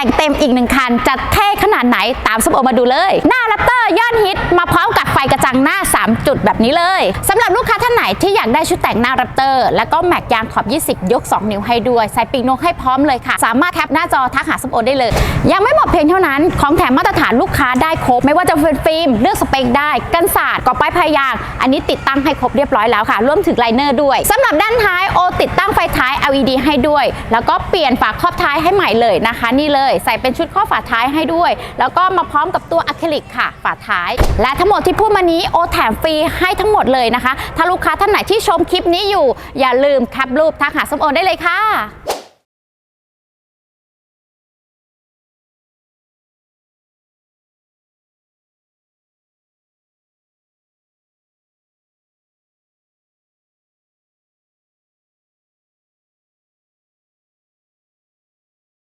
แต่งเต็มอีกหนึ่งคันจะเท่ขนาดไหนตามสมโอมาดูเลย หน้าแรปเตอร์ยอดฮิต 3 จุดแบบนี้เลยสำหรับลูกค้าท่านไหนที่อยากได้ชุดแต่งหน้าแรปเตอร์แล้วก็แม็กยางขอบ 20 ยก 2 นิ้วให้ด้วยใส่ปีกนกให้พร้อมเลยค่ะ สามารถแท็บหน้าจอทักหาสมโอได้เลย ยังไม่หมดเพียงเท่านั้น ของแถมมาตรฐานลูกค้าได้ครบ ไม่ว่าจะเป็นฟิล์มเลือกสเปคได้กันศาสตร์กอบป้ายพายาง อันนี้ติดตั้งให้ครบเรียบร้อยแล้วค่ะรวมถึงไลเนอร์ด้วยสำหรับด้านท้ายโอติดตั้งไฟท้าย LED ให้ด้วย แล้วก็เปลี่ยนฝาครอบท้ายให้ใหม่เลยนะคะ นี่เลยใส่เป็นชุดครอบฝาท้ายให้ด้วย แล้วก็มาพร้อมกับตัวอะคริลิกค่ะ ฝาท้าย และทั้งหมดที่พูดมานี้โอแถมฟรีให้ทั้งหมดเลยนะคะ ถ้าลูกค้าท่านไหนที่ชมคลิปนี้อยู่ อย่าลืมแคปรูปทักหาส้มโอได้เลยค่ะ